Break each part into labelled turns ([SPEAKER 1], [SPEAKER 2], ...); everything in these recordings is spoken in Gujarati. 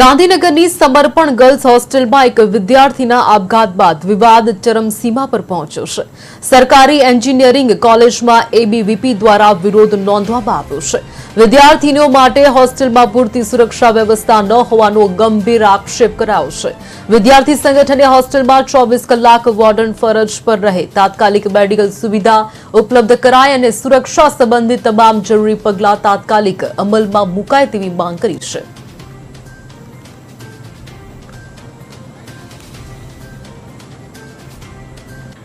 [SPEAKER 1] ગાંધીનગરની સમર્પણ ગર્લ્સ હોસ્ટેલમાં એક વિદ્યાર્થીના આપઘાત બાદ વિવાદ ચરમસીમા પર પહોંચ્યો છે. સરકારી એન્જિનિયરિંગ કોલેજમાં એબીવીપી દ્વારા વિરોધ નોંધવામાં આવ્યો છે. વિદ્યાર્થીનીઓ માટે હોસ્ટેલમાં પૂરતી સુરક્ષા વ્યવસ્થા ન હોવાનો ગંભીર આક્ષેપ કરાયો છે. વિદ્યાર્થી સંગઠને હોસ્ટેલમાં ચોવીસ કલાક વોર્ડન ફરજ પર રહે, તાત્કાલિક મેડિકલ સુવિધા ઉપલબ્ધ કરાય અને સુરક્ષા સંબંધિત તમામ જરૂરી પગલાં તાત્કાલિક અમલમાં મુકાય તેવી માંગ કરી છે.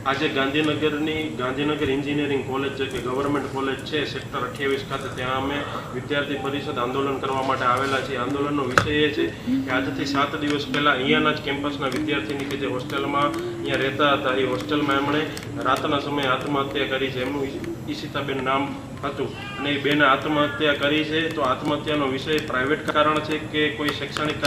[SPEAKER 2] આજે ગાંધીનગરની ગાંધીનગર એન્જિનિયરિંગ કોલેજ છે કે ગવર્મેન્ટ કોલેજ છે, સેક્ટર અઠ્યાવીસ ખાતે ત્યાં અમે વિદ્યાર્થી પરિષદ આંદોલન કરવા માટે આવેલા છીએ. આંદોલનનો વિષય એ છે કે આજથી સાત દિવસ પહેલા અહીંયાના જ કેમ્પસના વિદ્યાર્થીની કે જે હોસ્ટેલમાં અહીંયા રહેતા હતા, એ હોસ્ટેલમાં એમણે રાતના સમયે આત્મહત્યા કરી છે. એમનું ઈશિતાબેન નામ હતું. અને એ બેને આત્મહત્યા કરી છે. તો આત્મહત્યાનો વિષય પ્રાઇવેટ કારણ છે કે કોઈ શૈક્ષણિક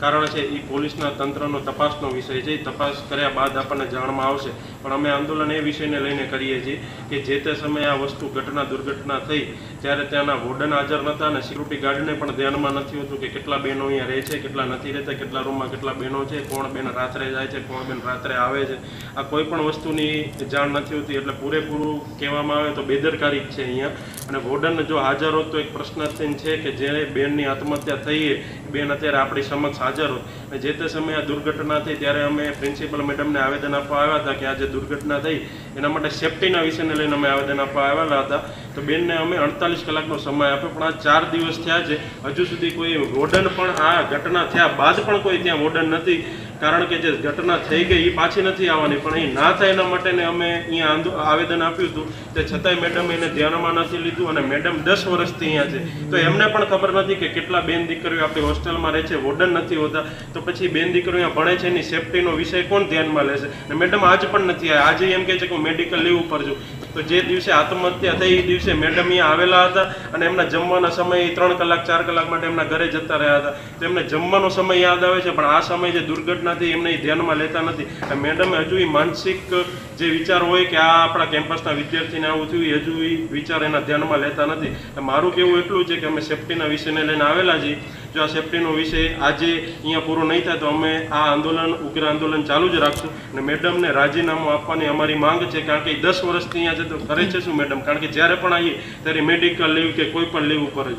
[SPEAKER 2] કારણ છે એ પોલીસના તંત્રનો તપાસનો વિષય છે. એ તપાસ કર્યા બાદ આપણને જાણમાં આવશે. પણ અમે આંદોલન એ વિષયને લઈને કરીએ છીએ કે જે તે સમયે આ વસ્તુ ઘટના દુર્ઘટના થઈ, ત્યારે ત્યાંના વોર્ડન હાજર નહોતા અને સિક્યુરિટી ગાર્ડને પણ ધ્યાનમાં નથી હોતું કે કેટલા બહેનો અહીંયા રહે છે, કેટલા નથી રહેતા, કેટલા રૂમમાં કેટલા બહેનો છે, કોણ બેન રાત્રે જાય છે, કોણ બેન રાત્રે આવે છે. આ કોઈ પણ વસ્તુની જાણ નથી હોતી એટલે પૂરેપૂરું કહેવામાં આવે તો બેદરકારી જ છે અહીંયા. અને વોર્ડન જો હાજર હોત તો એક પ્રશ્નાર્થીન છે કે જે બેનની આત્મહત્યા થઈ બેન અત્યારે આપણી સમક્ષ હાજર હોત. અને જે તે સમયે આ દુર્ઘટના થઈ ત્યારે અમે પ્રિન્સિપલ મેડમને આવેદન આપવા આવ્યા હતા કે આ જે દુર્ઘટના થઈ એના માટે સેફટીના વિષયને લઈને અમે આવેદન આપવા આવેલા હતા. તો બેનને અમે અડતાલીસ કલાકનો સમય આપ્યો, પણ આ ચાર દિવસ થયા છે. હજુ સુધી કોઈ વોર્ડન પણ આ ઘટના થયા બાદ પણ કોઈ ત્યાં વોર્ડન નથી. કારણ કે જે ઘટના થઈ ગઈ એ પાછી નથી આવવાની, પણ એ ના થાય એના માટેને અમે અહીંયા આવેદન આપ્યું હતું. તે છતાંય મેડમ એને ધ્યાનમાં નથી લીધું અને મેડમ દસ વર્ષથી અહીંયા છે. તો એમને પણ ખબર નથી કે કેટલા બેન દીકરીઓ આપણી હોસ્ટેલમાં રહે છે, વોર્ડન નથી હોતા. તો પછી બેન દીકરીઓ અહીંયા ભણે છે, એની સેફટીનો વિષય કોણ ધ્યાનમાં લેશે? અને મેડમ આજ પણ નથી આવ્યા. આજે એમ કહે છે કે હું મેડિકલ લીવ ઉપર છું. તો જે દિવસે આત્મહત્યા થઈ, એ દિવસે મેડમ અહીંયા આવેલા હતા અને એમના જમવાના સમય ત્રણ કલાક, ચાર કલાક માટે એમના ઘરે જતા રહ્યા હતા. તો એમને જમવાનો સમય યાદ આવે છે, પણ આ સમય જે દુર્ઘટના થઈ એમને ધ્યાનમાં લેતા નથી. મેડમ હજુ એ માનસિક જે વિચાર હોય કે આ આપણા કેમ્પસના વિદ્યાર્થીને આવું થયું હજુ એ વિચાર એના ધ્યાનમાં લેતા નથી. મારું કહેવું એટલું છે કે અમે સેફટીના વિષયને લઈને આવેલા છીએ. જો આ સેફટીનો વિષય આજે અહીંયા પૂરો નહીં થાય તો અમે આ આંદોલન, ઉગ્ર આંદોલન ચાલુ જ રાખશું. અને મેડમને રાજીનામું આપવાની અમારી માંગ છે, કારણ કે દસ વર્ષથી અહીંયા છે તો કરે છે શું મેડમ? કારણ કે જ્યારે પણ આવીએ ત્યારે મેડિકલ લીવ કે કોઈ પણ લીવ ઉપર જ.